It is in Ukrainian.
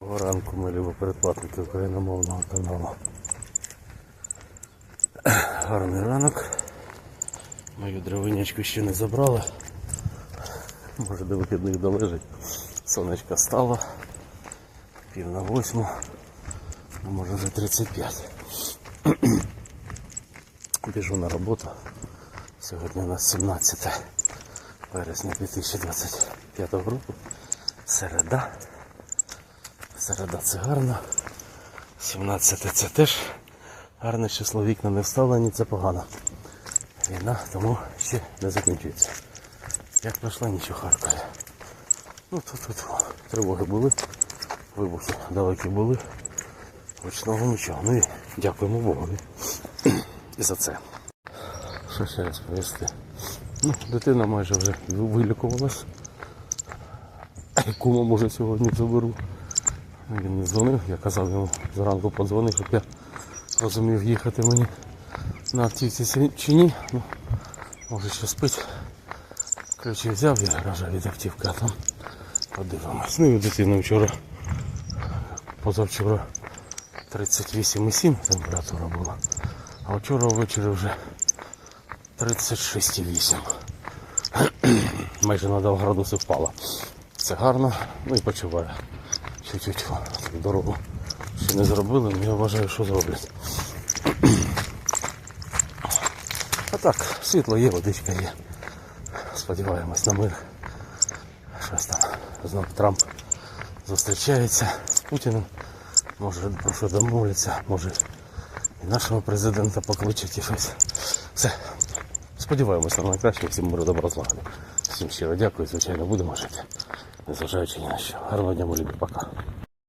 Доброго ранку, любі передплатники україномовного каналу. Гарний ранок. Мою дровинячку ще не забрали. Може до вихідних долежить. Сонечко стало. Пів на восьму. А може вже 35. Біжу на роботу. Сьогодні у нас 17 вересня 2025 року. Середа. Середа це гарно. 17 це теж гарне число вікна не вставлені, це погано. Війна тому ще не закінчується. Як пройшла, нічого Харкові. Ну тут, тут тривоги були, вибухи далекі були. Гучного нічого. Ну і дякуємо Богу. І за це. Що ще раз повісти? Ну, дитина майже вже вилікувалась. Кума може сьогодні заберу. Він не дзвонив, я казав йому зранку подзвонив, щоб я розумів їхати мені на автівці чи ні. Ну, може ще спить. Ключі взяв від гаража від автівки, а там подивимось. Ну і у дитини вчора, позавчора 38,7 температура була. А вчора ввечері вже 36,8. Майже на 2 градуси впала. Це гарно, ну і почуваю. Чуть-чуть дорогу ще не зробили, але я вважаю, що зроблять. А так, світло є, водичка є. Сподіваємось на мир. Щось там знов Трамп зустрічається з Путіним. Може про що домовляться, може і нашого президента покличуть і щось. Все. Сподіваємось на найкраще, всім миру добро злагоди. Всім щиро дякую, звичайно, будемо жити. Незважаючи ні на що. Гарного дня, мої любі, пока.